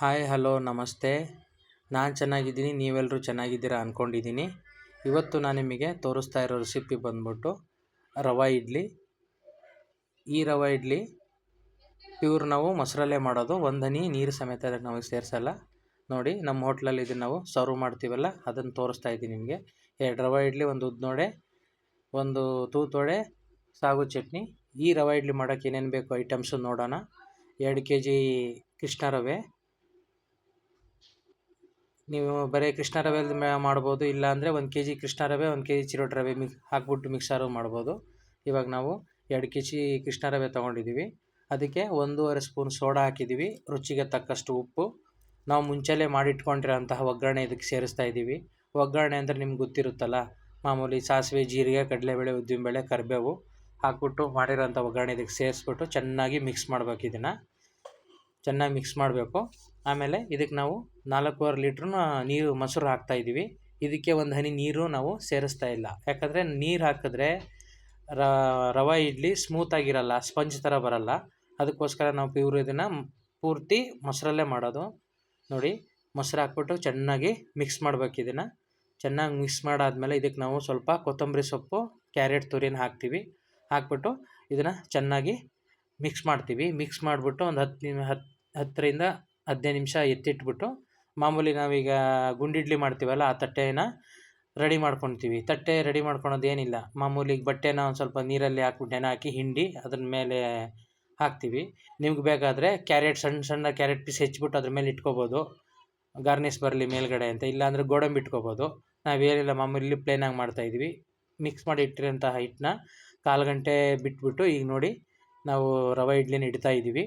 Hi, hello, ನಮಸ್ತೆ. ನಾನು ಚೆನ್ನಾಗಿದ್ದೀನಿ ನೀವೆಲ್ಲರೂ ಚೆನ್ನಾಗಿದ್ದೀರಾ ಅಂದ್ಕೊಂಡಿದ್ದೀನಿ ಇವತ್ತು ನಾನು ನಿಮಗೆ ತೋರಿಸ್ತಾ ಇರೋ ರೆಸಿಪಿ ಬಂದ್ಬಿಟ್ಟು ರವೆ ಇಡ್ಲಿ. ಈ ರವೆ ಇಡ್ಲಿ ಪ್ಯೂರ್ ನಾವು ಮೊಸರಲ್ಲೇ ಮಾಡೋದು. ಒಂದು ಹನಿ, ನೀರು ಸಮೇತ ಅದಕ್ಕೆ ನಾವು ಸೇರಿಸಲ್ಲ. ನೋಡಿ ನಮ್ಮ ಹೋಟ್ಲಲ್ಲಿ ಇದನ್ನು ನಾವು ಸರ್ವ್ ಮಾಡ್ತೀವಲ್ಲ, ಅದನ್ನು ತೋರಿಸ್ತಾ ಇದ್ದೀನಿ ನಿಮಗೆ. ಎರಡು ರವೆ ಇಡ್ಲಿ, ಒಂದು ಉದ್ನೋಡೆ, ಒಂದು ತೂತೋಡೆ, ಸಾಗು ಚಟ್ನಿ. ಈ ರವೆ ಇಡ್ಲಿ ಮಾಡೋಕ್ಕೆ ಏನೇನು ಬೇಕು ಐಟಮ್ಸು ನೋಡೋಣ. ಎರಡು ಕೆ ಜಿ ಕೃಷ್ಣ ರವೆ ನೀವು ಬರೀ ಕೃಷ್ಣ ರವೆ ಮಾಡ್ಬೋದು, ಇಲ್ಲ ಅಂದರೆ ಒಂದು ಕೆ ಜಿ ಕೃಷ್ಣ ರವೆ, ಒಂದು ಕೆ ಜಿ ಚಿರೋಟಿ ರವೆ ಮಿಕ್ ಹಾಕ್ಬಿಟ್ಟು ಮಿಕ್ಸರು ಮಾಡ್ಬೋದು. ಇವಾಗ ನಾವು ಎರಡು ಕೆ ಜಿ ಕೃಷ್ಣ ರವೆ ತೊಗೊಂಡಿದ್ದೀವಿ ಅದಕ್ಕೆ ಒಂದೂವರೆ ಸ್ಪೂನ್ ಸೋಡಾ ಹಾಕಿದ್ದೀವಿ ರುಚಿಗೆ ತಕ್ಕಷ್ಟು ಉಪ್ಪು. ನಾವು ಮುಂಚೆಲೇ ಮಾಡಿಟ್ಕೊಂಡಿರೋಂತಹ ಒಗ್ಗರಣೆ ಇದಕ್ಕೆ ಸೇರಿಸ್ತಾ ಇದ್ದೀವಿ ಒಗ್ಗರಣೆ ಅಂದರೆ ನಿಮ್ಗೆ ಗೊತ್ತಿರುತ್ತಲ್ಲ, ಮಾಮೂಲಿ ಸಾಸಿವೆ, ಜೀರಿಗೆ, ಕಡಲೆಬೇಳೆ, ಉದ್ದಿನಬೇಳೆ, ಕರಿಬೇವು ಹಾಕ್ಬಿಟ್ಟು ಮಾಡಿರೋಂಥ ಒಗ್ಗರಣೆ ಇದಕ್ಕೆ ಸೇರಿಸ್ಬಿಟ್ಟು ಚೆನ್ನಾಗಿ ಮಿಕ್ಸ್ ಮಾಡಬೇಕು ಇದನ್ನು. ಚೆನ್ನಾಗಿ ಮಿಕ್ಸ್ ಮಾಡಬೇಕು. ಆಮೇಲೆ ಇದಕ್ಕೆ ನಾವು ನಾಲ್ಕೂವರೆ ಲೀಟ್ರನ್ನ ನೀರು ಮೊಸರು ಹಾಕ್ತಾಯಿದ್ದೀವಿ ಇದಕ್ಕೆ ಒಂದು ಹನಿ ನೀರು ನಾವು ಸೇರಿಸ್ತಾ ಇಲ್ಲ. ಯಾಕಂದರೆ ನೀರು ಹಾಕಿದ್ರೆ ರವೆ ಇಡ್ಲಿ ಸ್ಮೂತಾಗಿರಲ್ಲ ಸ್ಪಂಜ್ ಥರ ಬರಲ್ಲ. ಅದಕ್ಕೋಸ್ಕರ ನಾವು ಪ್ಯೂರ್ ಇದನ್ನು ಪೂರ್ತಿ ಮೊಸರಲ್ಲೇ ಮಾಡೋದು. ನೋಡಿ, ಮೊಸರು ಹಾಕ್ಬಿಟ್ಟು ಚೆನ್ನಾಗಿ ಮಿಕ್ಸ್ ಮಾಡ್ಬೇಕು ಇದನ್ನು. ಚೆನ್ನಾಗಿ ಮಿಕ್ಸ್ ಮಾಡಾದಮೇಲೆ ಇದಕ್ಕೆ ನಾವು ಸ್ವಲ್ಪ ಕೊತ್ತಂಬರಿ ಸೊಪ್ಪು, ಕ್ಯಾರೆಟ್ ತುರಿನ ಹಾಕ್ತೀವಿ. ಹಾಕ್ಬಿಟ್ಟು ಇದನ್ನು ಚೆನ್ನಾಗಿ ಮಿಕ್ಸ್ ಮಾಡ್ತೀವಿ. ಮಿಕ್ಸ್ ಮಾಡಿಬಿಟ್ಟು ಒಂದು ಹತ್ತು ಹತ್ತು ಹತ್ತರಿಂದ ಹದಿನೈದು ನಿಮಿಷ ಎತ್ತಿಟ್ಬಿಟ್ಟು ಮಾಮೂಲಿ ನಾವೀಗ ಗುಂಡಿಡ್ಲಿ ಮಾಡ್ತೀವಲ್ಲ, ಆ ತಟ್ಟೆನ ರೆಡಿ ಮಾಡ್ಕೊತೀವಿ ತಟ್ಟೆ ರೆಡಿ ಮಾಡ್ಕೊಳೋದೇನಿಲ್ಲ ಮಾಮೂಲಿ ಬಟ್ಟೆನ ಒಂದು ಸ್ವಲ್ಪ ನೀರಲ್ಲಿ ಹಾಕ್ಬಿಟ್ಟು ನೆನೆ ಹಾಕಿ ಹಿಂಡಿ ಅದ್ರ ಮೇಲೆ ಹಾಕ್ತೀವಿ. ನಿಮ್ಗೆ ಬೇಕಾದರೆ ಕ್ಯಾರೆಟ್ ಸಣ್ಣ ಸಣ್ಣ ಕ್ಯಾರೆಟ್ ಪೀಸ್ ಹೆಚ್ಚಿಬಿಟ್ಟು ಅದ್ರ ಮೇಲೆ ಇಟ್ಕೋಬೋದು. ಗಾರ್ನಿಸ್ ಬರಲಿ ಮೇಲ್ಗಡೆ ಅಂತ ಇಲ್ಲಾಂದರೆ ಗೋಡಂಬಿ ಇಟ್ಕೋಬೋದು. ನಾವೇನಿಲ್ಲ ಮಾಮೂಲಿ ಪ್ಲೇನಾಗಿ ಮಾಡ್ತಾಯಿದ್ವಿ ಮಿಕ್ಸ್ ಮಾಡಿ ಇಟ್ಟಿರೋಂಥ ಹಿಟ್ಟನ್ನ ಕಾಲು ಗಂಟೆ ಬಿಟ್ಬಿಟ್ಟು ಈಗ ನೋಡಿ ನಾವು ರವೆ ಇಡ್ಲಿನ ಇಡ್ತಾ ಇದ್ದೀವಿ.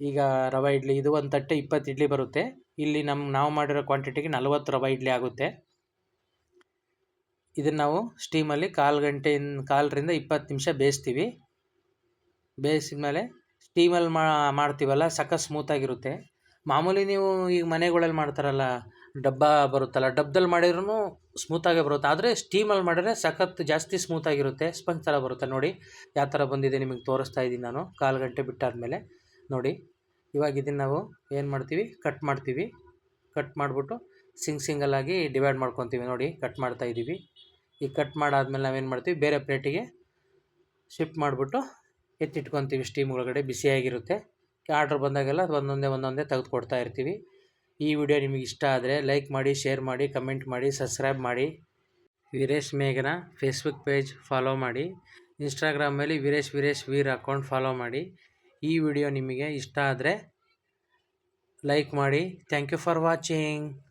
ಈಗ ರವೆ ಇಡ್ಲಿ, ಇದು ಒಂದು ತಟ್ಟೆ ಇಪ್ಪತ್ತು ಇಡ್ಲಿ ಬರುತ್ತೆ. ಇಲ್ಲಿ ನಮ್ಮ ನಾವು ಮಾಡಿರೋ ಕ್ವಾಂಟಿಟಿಗೆ ನಲವತ್ತು ರವೆ ಇಡ್ಲಿ ಆಗುತ್ತೆ. ಇದನ್ನು ನಾವು ಸ್ಟೀಮಲ್ಲಿ ಕಾಲು ಗಂಟೆಯಿಂದ ಕಾಲರಿಂದ ಇಪ್ಪತ್ತು ನಿಮಿಷ ಬೇಯಿಸ್ತೀವಿ. ಬೇಯಿಸಿದ ಮೇಲೆ ಸ್ಟೀಮಲ್ಲಿ ಮಾಡ್ತೀವಲ್ಲ, ಸಖತ್ ಸ್ಮೂತಾಗಿರುತ್ತೆ ಮಾಮೂಲಿ ನೀವು ಈಗ ಮನೆಗಳಲ್ಲಿ ಮಾಡ್ತಾರಲ್ಲ, ಡಬ್ಬ ಬರುತ್ತಲ್ಲ ಡಬ್ಬದಲ್ಲಿ ಮಾಡಿದ್ರೂ ಸ್ಮೂತಾಗೆ ಬರುತ್ತೆ. ಆದರೆ ಸ್ಟೀಮಲ್ಲಿ ಮಾಡಿದ್ರೆ ಸಖತ್ ಜಾಸ್ತಿ ಸ್ಮೂತಾಗಿರುತ್ತೆ ಸ್ಪಂಜ್ ಥರ ಬರುತ್ತೆ. ನೋಡಿ, ಯಾವ ಥರ ಬಂದಿದೆ ನಿಮಗೆ ತೋರಿಸ್ತಾ ಇದ್ದೀನಿ ನಾನು, ಕಾಲು ಗಂಟೆ ಬಿಟ್ಟಾದಮೇಲೆ. ನೋಡಿ, ಇವಾಗ ಇದನ್ನು ನಾವು ಏನು ಮಾಡ್ತೀವಿ? ಕಟ್ ಮಾಡ್ತೀವಿ. ಕಟ್ ಮಾಡಿಬಿಟ್ಟು ಸಿಂಗ್ ಸಿಂಗಲ್ಲಾಗಿ ಡಿವೈಡ್ ಮಾಡ್ಕೊತೀವಿ ನೋಡಿ ಕಟ್ ಮಾಡ್ತಾ ಇದ್ದೀವಿ ಈ ಕಟ್ ಮಾಡಾದ್ಮೇಲೆ ನಾವೇನು ಮಾಡ್ತೀವಿ? ಬೇರೆ ಪ್ಲೇಟಿಗೆ ಶಿಫ್ಟ್ ಮಾಡಿಬಿಟ್ಟು ಎತ್ತಿಟ್ಕೊತೀವಿ ಸ್ಟೀಮ್ ಒಳಗಡೆ ಬಿಸಿಯಾಗಿರುತ್ತೆ ಆರ್ಡ್ರ್ ಬಂದಾಗೆಲ್ಲ ಒಂದೊಂದೇ ಒಂದೊಂದೇ ತೆಗೆದುಕೊಡ್ತಾ ಇರ್ತೀವಿ. ಈ ವಿಡಿಯೋ ನಿಮಗೆ ಇಷ್ಟ ಆದರೆ ಲೈಕ್ ಮಾಡಿ ಶೇರ್ ಮಾಡಿ ಕಮೆಂಟ್ ಮಾಡಿ ಸಬ್ಸ್ಕ್ರೈಬ್ ಮಾಡಿ. ವೀರೇಶ್ ಮೇಘನ ಫೇಸ್ಬುಕ್ ಪೇಜ್ ಫಾಲೋ ಮಾಡಿ. ಇನ್ಸ್ಟಾಗ್ರಾಮಲ್ಲಿ ವೀರೇಶ್ ವೀರೇಶ್ ವೀರ್ ಅಕೌಂಟ್ ಫಾಲೋ ಮಾಡಿ. ಈ ವಿಡಿಯೋ ನಿಮಗೆ ಇಷ್ಟ ಆದರೆ ಲೈಕ್ ಮಾಡಿ. Thank you for watching